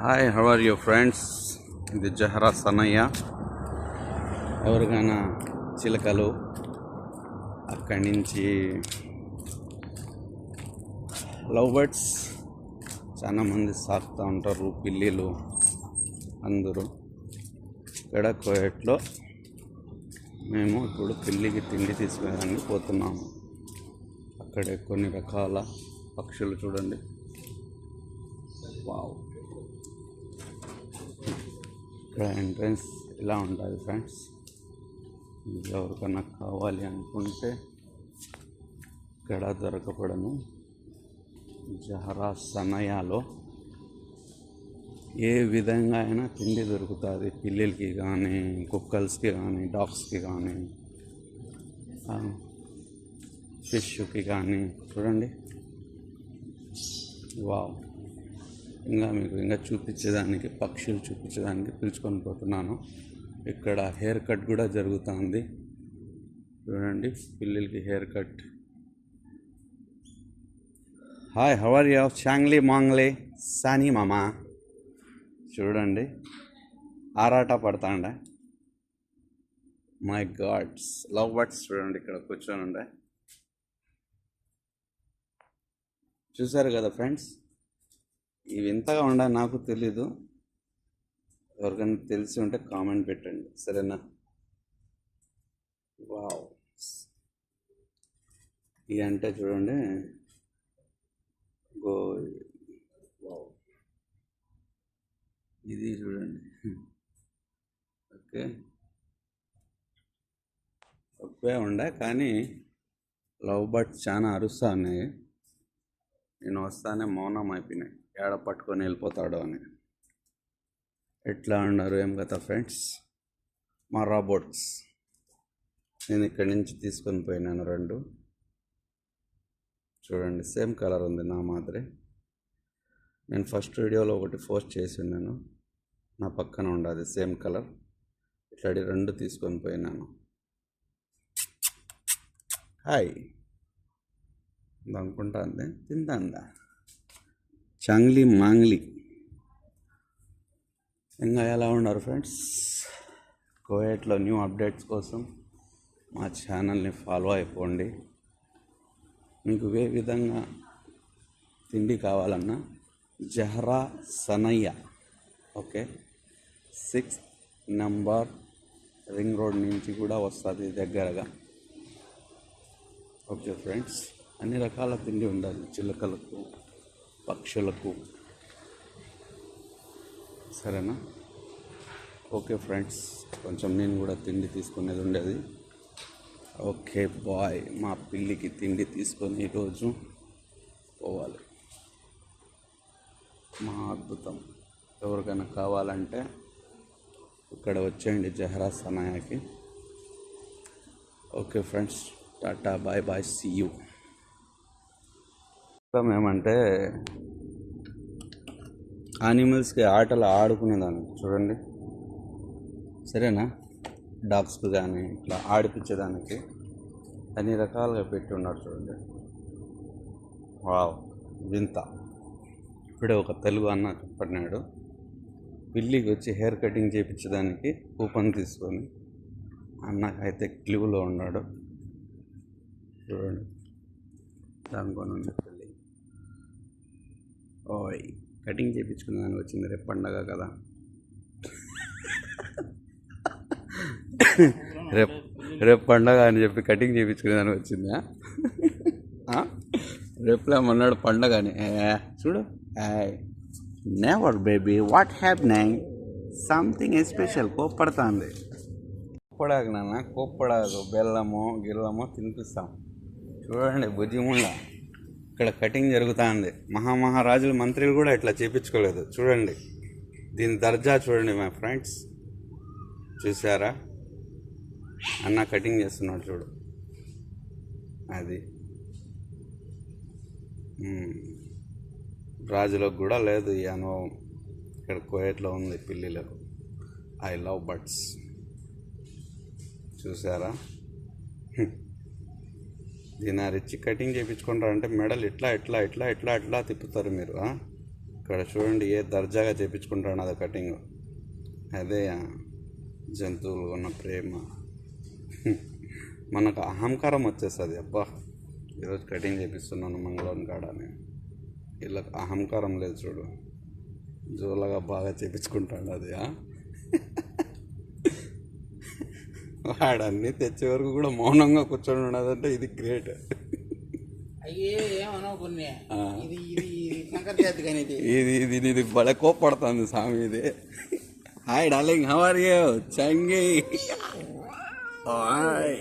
Hi how are your friends ఇది Jahra సన్నయ్య ఎవరికైనా చిలకలు అక్కడి నుంచి లవ్ బర్డ్స్ చాలా మంది సాకుతూ ఉంటారు పిల్లిలు అందరూ. ఇక్కడ కోయట్లో మేము ఇప్పుడు పిల్లికి తిండి తీసుకునేదానికి పోతున్నాము. అక్కడే కొన్ని రకాల పక్షులు చూడండి. వావ్. ఇక్కడ ఎంట్రన్స్ ఇలా ఉంటుంది ఫ్రెండ్స్ ఎవరికన్నా కావాలి అనుకుంటే ఇక్కడ దొరకపడను జహరా సనయాలో ఏ విధంగా అయినా తిండి దొరుకుతుంది. పిల్లలకి కానీ కుక్కల్స్కి కానీ డాగ్స్కి కానీ ఫిష్కి కానీ చూడండి. వావ్. ఇంకా మీకు ఇంకా చూపించేదానికి పక్షులు చూపించేదానికి పిలుచుకొని పోతున్నాను. ఇక్కడ హెయిర్ కట్ కూడా జరుగుతుంది. చూడండి పిల్లలకి hair cut. Hi how are you? షాంగ్లీ మాంగ్లీ సానీ మామా. చూడండి ఆరాట పడతాండ. మై గాడ్స్ లవ్ బర్డ్స్ చూడండి ఇక్కడ కూర్చొని ఉండే చూసారు కదా ఫ్రెండ్స్? ఇవి ఎంతగా ఉండ నాకు తెలీదు. ఎవరికైనా తెలిసి ఉంటే కామెంట్ పెట్టండి. సరేనా? వావ్. ఇవి అంటే చూడండి. Go wow. ఇది చూడండి. ఓకే. ఒక్కే ఉండే కానీ లవ్ బర్డ్స్ చాలా అరుస్తా ఉన్నాయి. నేను వస్తానే మౌనం అయిపోయినాయి. ఏడ పట్టుకొని వెళ్ళిపోతాడు అని. ఎట్లా అన్నారు ఏం కదా ఫ్రెండ్స్? మా రాబోట్స్. నేను ఇక్కడి నుంచి తీసుకొని పోయినాను రెండు. చూడండి సేమ్ కలర్ ఉంది నా మాదిరి. నేను ఫస్ట్ వీడియోలో ఒకటి పోస్ట్ చేసి ఉన్నాను. నా పక్కన ఉండదు సేమ్ కలర్. ఇట్లాంటి రెండు తీసుకొని పోయినాను. హాయ్. అనుకుంటా అంది తిందా చాంగ్లీ మాంగ్లీ. ఇంకా ఎలా ఉన్నారు ఫ్రెండ్స్? కోయట్లో న్యూ అప్డేట్స్ కోసం మా ఛానల్ని ఫాలో అయిపోండి. మీకు ఏ విధంగా తిండి కావాలన్నా జహరా సనయ్య okay six number ring road నుంచి కూడా వస్తుంది దగ్గరగా. Okay friends. అన్ని రకాల తిండి ఉండాలి. చిలకలకు పక్షులకు. సరేనా? ఓకే ఫ్రెండ్స్ కొంచెం నేను కూడా తిండి తీసుకునేది ఉండేది. ఓకే బాయ్ మా పిల్లికి తిండి తీసుకొని ఈరోజు పోవాలి. మా అద్భుతం. ఎవరికైనా కావాలంటే ఇక్కడ వచ్చేయండి Jahra సనాయాకి okay friends tata bye bye see you. ఏమంటే యానిమల్స్కి ఆటలు ఆడుకునేదాన్ని. చూడండి. సరేనా? డాగ్స్కి కానీ ఇట్లా ఆడిపించేదానికి అన్ని రకాలుగా పెట్టి ఉన్నాడు చూడండి. వావ్! వింత. ఇప్పుడే ఒక తెలుగు అన్న పడినాడు పిల్లికి వచ్చి హెయిర్ కటింగ్ చేయించడానికి కూపన్ తీసుకొని అన్నకైతే క్లివ్లో ఉన్నాడు. చూడండి. దానికొని ఓయ్ కటింగ్ చేయించుకునేదానికి వచ్చింది రేపు పండగ కదా. రేపు రేపు పండగ అని చెప్పి కటింగ్ చేయించుకునేదానికి వచ్చిందా? రేపులే మొన్నాడు పండగ అని. చూడు. Never baby what happening something special కోప్పడుతుంది. కోప్పడాక నాన్న కోప్పడాకు. బెల్లము గిల్లము తినిపిస్తాం. చూడండి భుజిముళ్ళ ఇక్కడ కటింగ్ జరుగుతుంది. మహామహారాజుల మంత్రులు కూడా ఇట్లా చేపించుకోలేదు. చూడండి. దీని దర్జా చూడండి మా ఫ్రెండ్స్. చూసారా అన్న కటింగ్ చేస్తున్నాడు చూడు. అది. రాజులకు కూడా లేదు ఈ అనుభవం. ఇక్కడ కోయట్లో ఉంది పిల్లిలకు. ఐ లవ్ బర్డ్స్ చూసారా దీని ఆ రిచ్ కటింగ్ చేయించుకుంటారు అంటే మెడల్ ఇట్లా ఇట్లా ఇట్లా ఇట్లా ఇట్లా తిప్పుతారు మీరు ఇక్కడ చూడండి ఏ దర్జాగా చేయించుకుంటాను అది కటింగ్. అదే జంతువులు ఉన్న ప్రేమ. మనకు అహంకారం వచ్చేస్తుంది అబ్బా. ఈరోజు కటింగ్ చేపిస్తున్నాను మంగళం కాడ అని. వీళ్ళకి అహంకారం లేదు చూడు. జోలగా బాగా చేపించుకుంటాడు అది వాడు అన్నీ తెచ్చే వరకు కూడా మౌనంగా కూర్చొని ఉన్నదంటే ఇది గ్రేట్. అయ్యే ఏమనవు కొన్ని. ఆ. ఇది ఇది ఇది శంకర్ జాతి కానీ ఇది. కోప్పడుతుంది స్వామి ఇది. Hi darling how are you చంగి